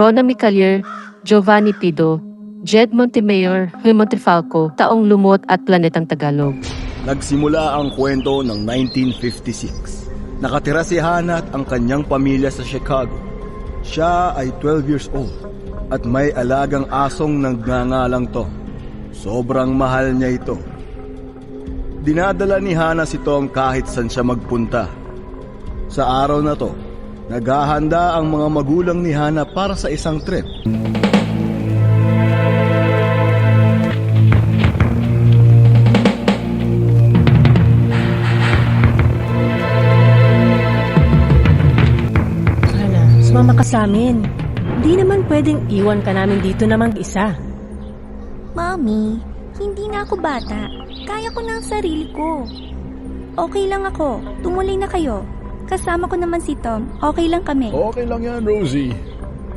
Rona Micalier, Giovanni Pido, Jed Montemayor, Huy Montefalco, Taong Lumot at Planetang Tagalog. Nagsimula ang kwento ng 1956. Nakatira si Hana at ang kanyang pamilya sa Chicago. Siya ay 12 years old at may alagang asong nagngangalang to. Sobrang mahal niya ito. Dinadala ni Hana si Tom kahit saan siya magpunta. Sa araw na to, naghahanda ang mga magulang ni Hana para sa isang trip. Hana, sumama ka sa amin. Hindi naman pwedeng iwan ka namin dito na mag-isa. Mami, hindi na ako bata. Kaya ko na ang sarili ko. Okay lang ako. Tumuloy na kayo. Kasama ko naman si Tom. Okay lang kami. Okay lang yan, Rosie.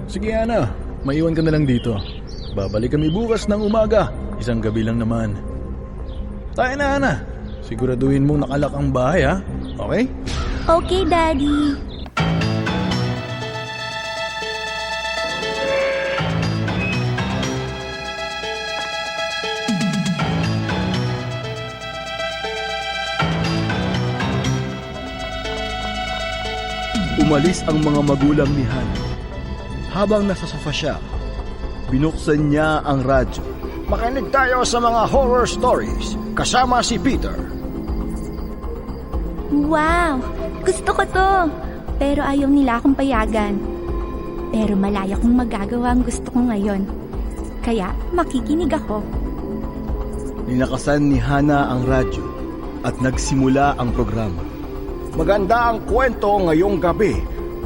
Sige, Ana. Maiwan ka na lang dito. Babalik kami bukas ng umaga. Isang gabi lang naman. Tayo na, Ana. Siguraduhin mong nakalak ang bahay, ha? Okay? Okay, Daddy. Umalis ang mga magulang ni Hana. Habang nasa sofa siya, binuksan niya ang radyo. Makinig tayo sa mga horror stories kasama si Peter. Wow! Gusto ko to. Pero ayaw nila akong payagan. Pero malaya kong magagawa ang gusto ko ngayon. Kaya makikinig ako. Ninakasan ni Hana ang radyo at nagsimula ang programa. Maganda ang kwento ngayong gabi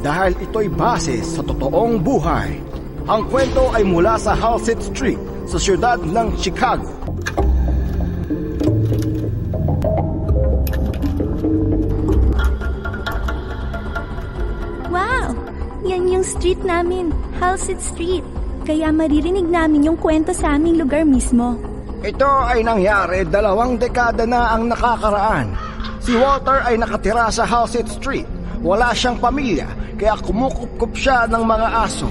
dahil ito'y base sa totoong buhay. Ang kwento ay mula sa Halsett Street sa siyudad ng Chicago. Wow! Yan yung street namin, Halsett Street. Kaya maririnig namin yung kwento sa aming lugar mismo. Ito ay nangyari dalawang dekada na ang nakakaraan. Si Walter ay nakatira sa Halsett Street. Wala siyang pamilya, kaya kumukupkup siya ng mga aso.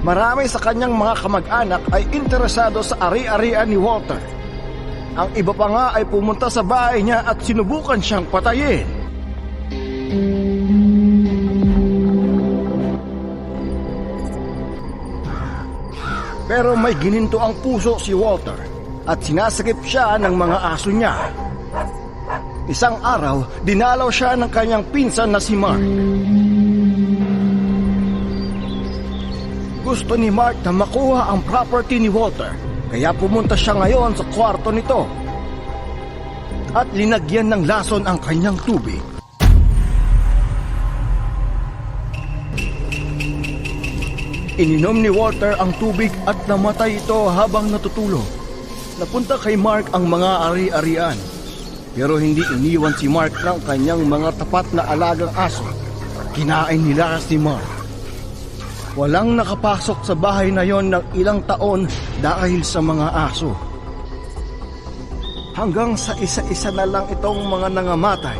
Marami sa kanyang mga kamag-anak ay interesado sa ari-arian ni Walter. Ang iba pa nga ay pumunta sa bahay niya at sinubukan siyang patayin. Pero may gininto ang puso si Walter at sinasakip siya ng mga aso niya. Isang araw, dinalaw siya ng kanyang pinsan na si Mark. Gusto ni Mark na makuha ang property ni Walter, kaya pumunta siya ngayon sa kwarto nito. At linagyan ng lason ang kanyang tubig. Ininom ni Walter ang tubig at namatay ito habang natutulog. Napunta kay Mark ang mga ari-arian. Pero hindi iniwan si Mark ng kanyang mga tapat na alagang aso. Kinain nila si Mark. Walang nakapasok sa bahay na yon ng ilang taon dahil sa mga aso. Hanggang sa isa-isa na lang itong mga nangamatay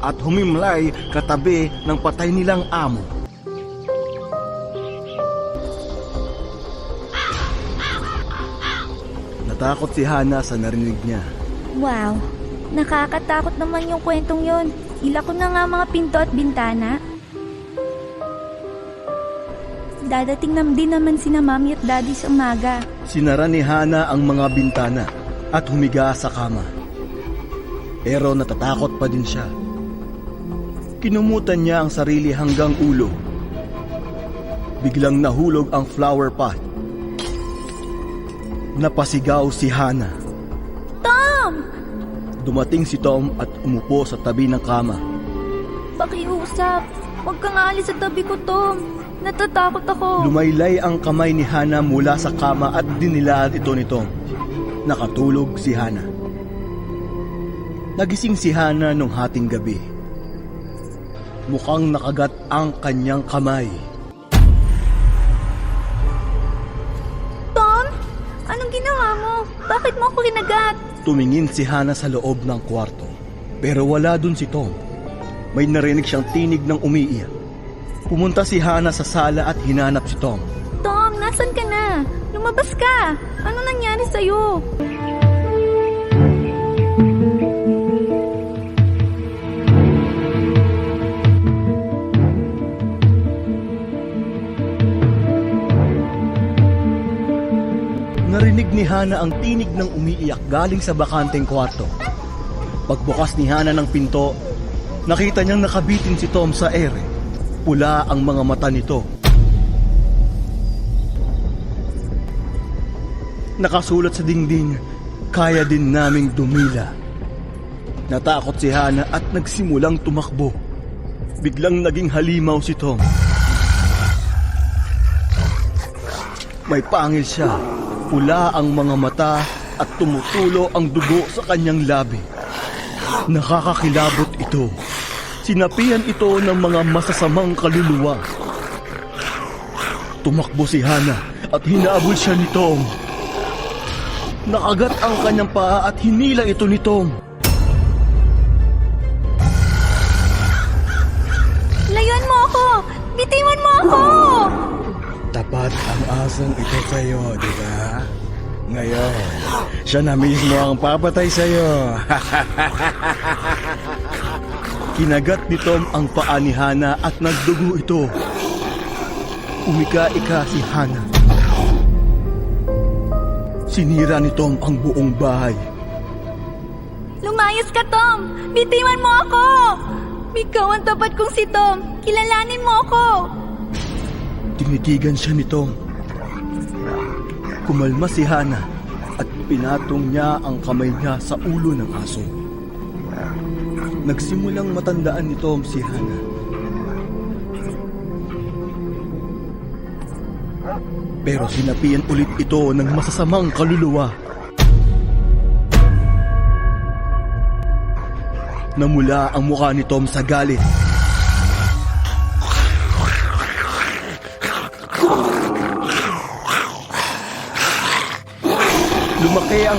at humimlay katabi ng patay nilang amo. Natakot si Hana sa narinig niya. Wow! Nakakatakot naman yung kwentong yon. Ila ko na nga mga pinto at bintana. Dadating nam din naman sina mami at daddy sa umaga. Sinara ni Hana ang mga bintana at humiga sa kama. Pero natatakot pa din siya. Kinumutan niya ang sarili hanggang ulo. Biglang nahulog ang flower pot. Napasigaw si Hana. Tom! Dumating si Tom at umupo sa tabi ng kama. Pakiusap. Huwag kang alis sa tabi ko, Tom. Natatakot ako. Lumaylay ang kamay ni Hana mula sa kama at dinilaan ito ni Tom. Nakatulog si Hana. Nagising si Hana nung hating gabi. Mukhang nakagat ang kanyang kamay. Ako kinagat? Tumingin si Hana sa loob ng kwarto. Pero wala dun si Tom. May narinig siyang tinig ng umiiyak. Pumunta si Hana sa sala at hinanap si Tom. Tom, nasan ka na? Lumabas ka! Ano nangyari sa'yo? Narinig ni Hana ang tinig ng umiiyak galing sa bakanteng kwarto. Pagbukas ni Hana ng pinto, nakita niyang nakabitin si Tom sa ere. Pula ang mga mata nito. Nakasulat sa dingding, kaya din naming dumila. Natakot si Hana at nagsimulang tumakbo. Biglang naging halimaw si Tom. May pangil siya. Pula ang mga mata at tumutulo ang dugo sa kanyang labi. Nakakakilabot ito. Sinapian ito ng mga masasamang kaluluwa. Tumakbo si Hana at hinabol siya ni Tom. Nakagat ang kanyang paa at hinila ito ni Tom. Asong ito sa'yo, di ba? Ngayon, siya na mismo ang papatay sa'yo. Kinagat ni Tom ang paa ni Hana at nagdugo ito. Umika-ika si Hana. Sinira ni Tom ang buong bahay. Lumayas ka, Tom! Bitiwan mo ako! Ikaw ang tapat kong si Tom. Kilalanin mo ako! Tinitigan siya ni Tom. Kumalma si Hana at pinatong niya ang kamay niya sa ulo ng aso. Nagsimulang matandaan ni Tom si Hana. Pero sinapian ulit ito ng masasamang kaluluwa. Namula ang mukha ni Tom sa galit.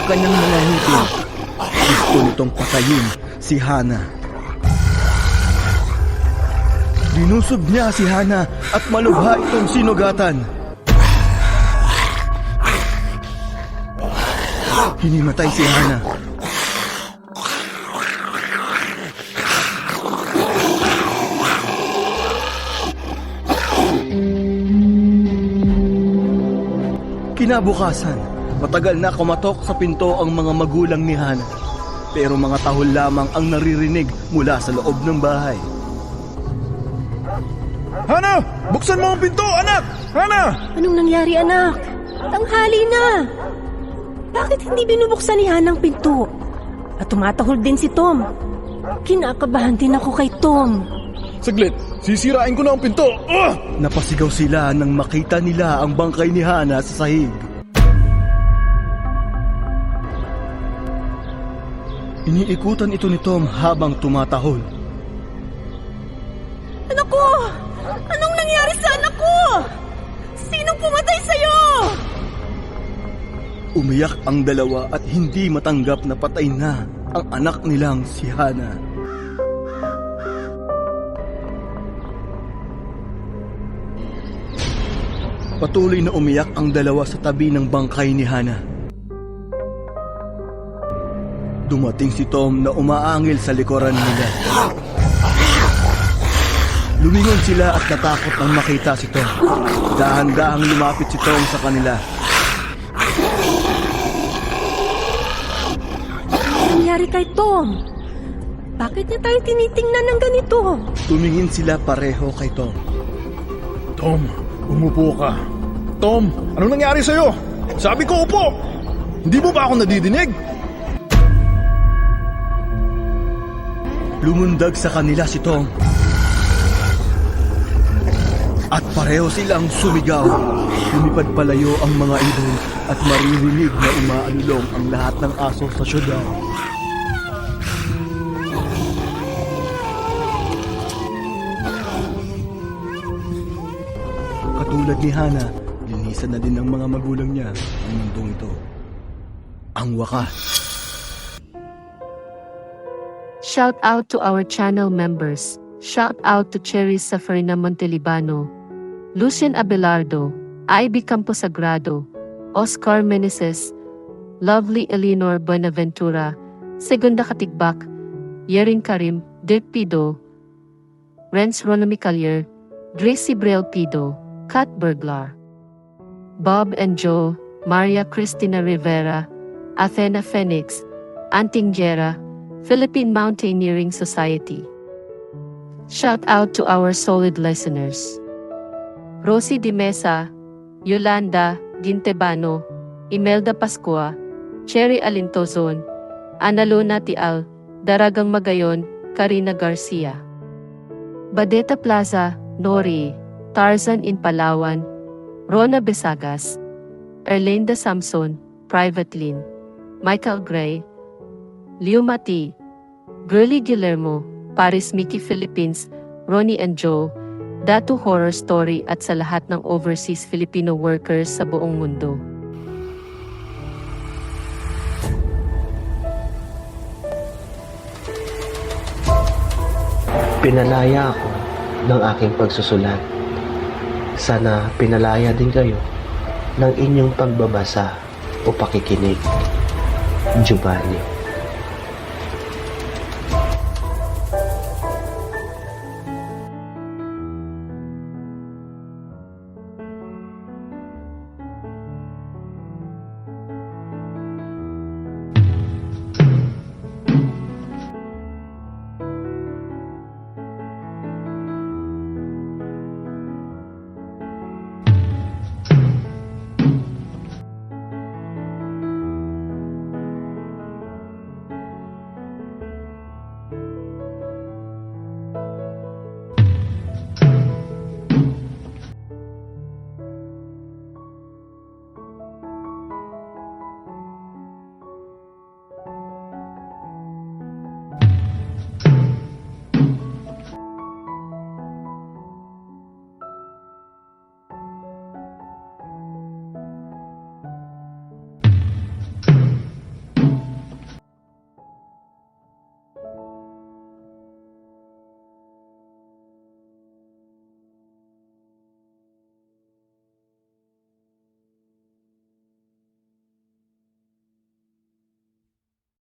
Kanyang mga ngipin. Gusto nitong patayin si Hana. Binusob niya si Hana at malubha itong sinugatan. Hinimatay si Hana. Kinabukasan, matagal na kumatok sa pinto ang mga magulang ni Hana. Pero mga tahol lamang ang naririnig mula sa loob ng bahay. Hana! Buksan mo ang pinto, anak! Hana! Anong nangyari, anak? Tanghali na! Bakit hindi binubuksan ni Hana ang pinto? At tumatahol din si Tom. Kinakabahan din ako kay Tom. Saglit, sisirain ko na ang pinto! Ah! Napasigaw sila nang makita nila ang bangkay ni Hana sa sahig. Iniikutan ito ni Tom habang tumatahol. Anak ko! Anong nangyari sa anak ko? Sinong pumatay sa'yo? Umiyak ang dalawa at hindi matanggap na patay na ang anak nilang si Hana. Patuloy na umiyak ang dalawa sa tabi ng bangkay ni Hana. Dumating si Tom na umaangil sa likuran nila. Lumingon sila at natakot nang makita si Tom. Dahan-dahang lumapit si Tom sa kanila. Nangyari kay Tom? Bakit niya tayo tinitingnan ng ganito? Tumingin sila pareho kay Tom. Tom, umupo ka. Tom, anong nangyari sa'yo? Sabi ko upo! Hindi mo ba ako nadidinig? Lumundag sa kanila si Tom. At pareho silang sumigaw. Lumipad palayo ang mga idol at maririnig na umaalulong ang lahat ng aso sa syudad. Katulad ni Hana, linisan na din ng mga magulang niya ang mundong ito. Ang wakas. Shout out to our channel members. Shout out to Cherry Safarina Montelibano, Lucian Abelardo, Ivy Camposagrado, Oscar Meneses, Lovely Eleanor Buenaventura, Segunda Katigbak, Yerin Karim, Dirk Pido, Renz Ronami Collier, Gracie Brel Pido, Kat Burglar, Bob and Joe, Maria Cristina Rivera, Athena Phoenix, Anting Jera, Philippine Mountaineering Society. Shout out to our solid listeners. Rosie Di Mesa, Yolanda Gintebano, Imelda Pascua, Cherry Alintozon, Analona Tial, Daragang Magayon, Karina Garcia. Badeta Plaza, Nori, Tarzan in Palawan, Rona Besagas, Erlinda Samson, Private Lin, Michael Gray, Leo Mati, Girly Guillermo, Paris Mickey Philippines, Ronnie and Joe, Datu Horror Story at sa lahat ng overseas Filipino workers sa buong mundo. Pinalaya ako ng aking pagsusulat. Sana pinalaya din kayo ng inyong pagbabasa o pakikinig. Giovanni